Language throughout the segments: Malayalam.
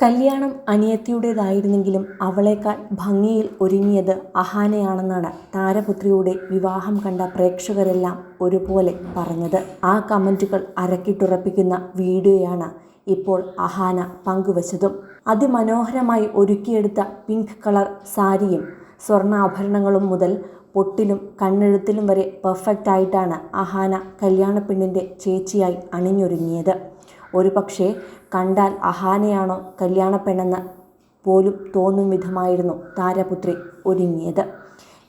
കല്യാണം അനിയത്തിയുടേതായിരുന്നെങ്കിലും അവളേക്കാൾ ഭംഗിയിൽ ഒരുങ്ങിയത് അഹാനയാണെന്നാണ് താരപുത്രിയുടെ വിവാഹം കണ്ട പ്രേക്ഷകരെല്ലാം ഒരുപോലെ പറഞ്ഞത്. ആ കമന്റുകൾ അരക്കിട്ടുറപ്പിക്കുന്ന വീഡിയോയാണ് ഇപ്പോൾ അഹാന പങ്കുവച്ചതും. അതിമനോഹരമായി ഒരുക്കിയെടുത്ത പിങ്ക് കളർ സാരിയും സ്വർണാഭരണങ്ങളും മുതൽ പൊട്ടിലും കണ്ണെഴുത്തിലും വരെ പെർഫെക്റ്റ് ആയിട്ടാണ് അഹാന കല്യാണപ്പെണ്ണിന്റെ ചേച്ചിയായി അണിഞ്ഞൊരുങ്ങിയത്. ഒരു പക്ഷേ കണ്ടാൽ അഹാനയാണോ കല്യാണപ്പെണ്ണെന്ന് പോലും തോന്നും വിധമായിരുന്നു താരപുത്രി ഒരുങ്ങിയത്.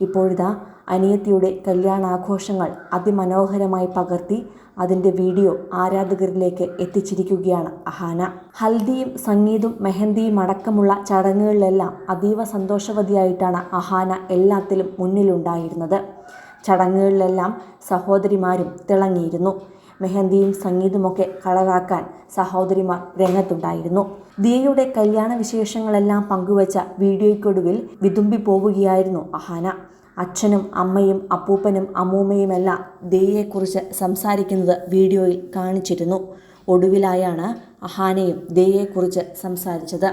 ഇപ്പോഴിതാ അനിയത്തിയുടെ കല്യാണാഘോഷങ്ങൾ അതിമനോഹരമായി പകർത്തി അതിന്റെ വീഡിയോ ആരാധകരിലേക്ക് എത്തിച്ചിരിക്കുകയാണ് അഹാന ഹൽദിയും സംഗീതും മെഹന്തിയും അടക്കമുള്ള ചടങ്ങുകളിലെല്ലാം അതീവ സന്തോഷവതിയായിട്ടാണ് അഹാന എല്ലാത്തിലും മുന്നിലുണ്ടായിരുന്നത്. ചടങ്ങുകളിലെല്ലാം സഹോദരിമാരും തിളങ്ങിയിരുന്നു. മെഹന്തിയും സംഗീതമൊക്കെ കളറാക്കാൻ സഹോദരിമാർ രംഗത്തുണ്ടായിരുന്നു. ദിയയുടെ കല്യാണ വിശേഷങ്ങളെല്ലാം പങ്കുവച്ച വീഡിയോയ്ക്കൊടുവിൽ വിതുമ്പി പോവുകയായിരുന്നു അഹാന. അച്ഛനും അമ്മയും അപ്പൂപ്പനും അമ്മൂമ്മയുമെല്ലാം ദിയയെക്കുറിച്ച് സംസാരിക്കുന്നത് വീഡിയോയിൽ കാണിച്ചിരുന്നു. ഒടുവിലായാണ് അഹാനയും ദിയയെക്കുറിച്ച് സംസാരിച്ചത്.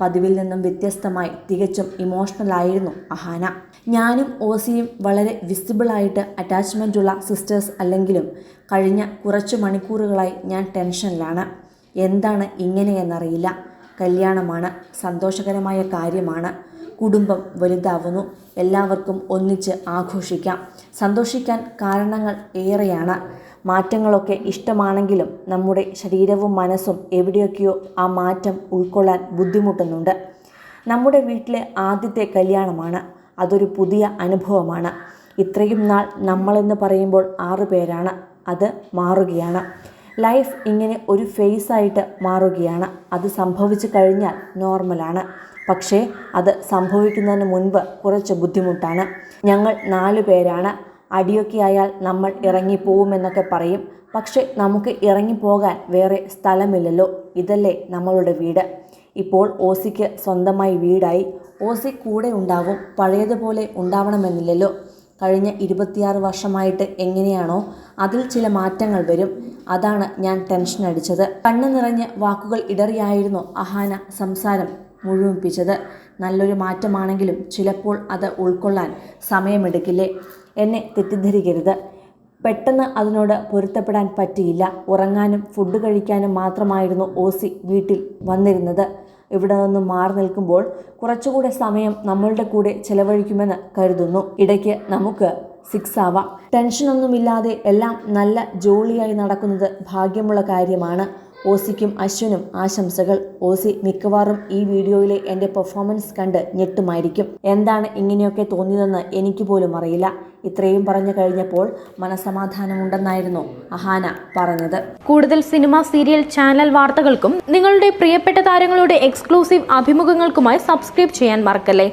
പതിവിൽ നിന്നും വ്യത്യസ്തമായി തികച്ചും ഇമോഷണലായിരുന്നു അഹാന. ഞാനും ഓസിയും വളരെ വിസിബിളായിട്ട് അറ്റാച്ച്മെന്റുള്ള സിസ്റ്റേഴ്സ് അല്ലെങ്കിലും കഴിഞ്ഞ കുറച്ച് മണിക്കൂറുകളായി ഞാൻ ടെൻഷനിലാണ് എന്താണ് ഇങ്ങനെയെന്നറിയില്ല. കല്യാണമാണ് സന്തോഷകരമായ കാര്യമാണ്. കുടുംബം വലുതാവുന്നു. എല്ലാവർക്കും ഒന്നിച്ച് ആഘോഷിക്കാം. സന്തോഷിക്കാൻ കാരണങ്ങൾ ഏറെയാണ്. മാറ്റങ്ങളൊക്കെ ഇഷ്ടമാണെങ്കിലും നമ്മുടെ ശരീരവും മനസ്സും എവിടെയൊക്കെയോ ആ മാറ്റം ഉൾക്കൊള്ളാൻ ബുദ്ധിമുട്ടുന്നുണ്ട്. നമ്മുടെ വീട്ടിലെ ആദ്യത്തെ കല്യാണമാണ്. അതൊരു പുതിയ അനുഭവമാണ്. ഇത്രയും നാൾ നമ്മളെന്ന് പറയുമ്പോൾ ആറു പേരാണ്. അത് മാറുകയാണ്. ലൈഫ് ഇങ്ങനെ ഒരു ഫേസ് ആയിട്ട് മാറുകയാണ്. അത് സംഭവിച്ചു കഴിഞ്ഞാൽ നോർമലാണ്. പക്ഷേ അത് സംഭവിക്കുന്നതിന് മുൻപ് കുറച്ച് ബുദ്ധിമുട്ടാണ്. ഞങ്ങൾ നാലു പേരാണ്. അടിയൊക്കെ ആയാൽ നമ്മൾ ഇറങ്ങിപ്പോവുമെന്നൊക്കെ പറയും. പക്ഷെ നമുക്ക് ഇറങ്ങിപ്പോകാൻ വേറെ സ്ഥലമില്ലല്ലോ. ഇതല്ലേ നമ്മളുടെ വീട്. ഇപ്പോൾ ഓസിക്ക് സ്വന്തമായി വീടായി. ഓസി കൂടെ ഉണ്ടാവും. പഴയതുപോലെ ഉണ്ടാവണമെന്നില്ലല്ലോ. കഴിഞ്ഞ ഇരുപത്തിയാറ് വർഷമായിട്ട് എങ്ങനെയാണോ അതിൽ ചില മാറ്റങ്ങൾ വരും. അതാണ് ഞാൻ ടെൻഷൻ അടിച്ചത്. കണ്ണു നിറഞ്ഞ് വാക്കുകൾ ഇടറിയായിരുന്നു അഹാന സംസാരം. മുഴുമിപ്പിച്ചത് നല്ലൊരു മാറ്റമാണെങ്കിലും ചിലപ്പോൾ അത് ഉൾക്കൊള്ളാൻ സമയമെടുക്കില്ലേ? എന്നെ തെറ്റിദ്ധരിക്കരുത്. പെട്ടെന്ന് അതിനോട് പൊരുത്തപ്പെടാൻ പറ്റിയില്ല. ഉറങ്ങാനും ഫുഡ് കഴിക്കാനും മാത്രമായിരുന്നു ഓസി വീട്ടിൽ വന്നിരുന്നത്. ഇവിടെ നിന്ന് മാറി നിൽക്കുമ്പോൾ കുറച്ചുകൂടെ സമയം നമ്മളുടെ കൂടെ ചെലവഴിക്കുമെന്ന് കരുതുന്നു. ഇടയ്ക്ക് നമുക്ക് സിക്സ് ആവാം ടെൻഷനൊന്നുമില്ലാതെ എല്ലാം നല്ല ജോളിയായി നടക്കുന്നത് ഭാഗ്യമുള്ള കാര്യമാണ്. ഓസിക്കും അശ്വിനും ആശംസകൾ. ഓസി മിക്കവാറും ഈ വീഡിയോയിലെ എന്റെ പെർഫോമൻസ് കണ്ട് ഞെട്ടുമായിരിക്കും. എന്താണ് ഇങ്ങനെയൊക്കെ തോന്നിയതെന്ന് എനിക്ക് പോലും അറിയില്ല. ഇത്രയും പറഞ്ഞു കഴിഞ്ഞപ്പോൾ മനസമാധാനമുണ്ടെന്നായിരുന്നു അഹാന പറഞ്ഞത്. കൂടുതൽ സിനിമ സീരിയൽ ചാനൽ വാർത്തകൾക്കും നിങ്ങളുടെ പ്രിയപ്പെട്ട താരങ്ങളുടെ എക്സ്ക്ലൂസീവ് അഭിമുഖങ്ങൾക്കുമായി സബ്സ്ക്രൈബ് ചെയ്യാൻ മറക്കല്ലേ?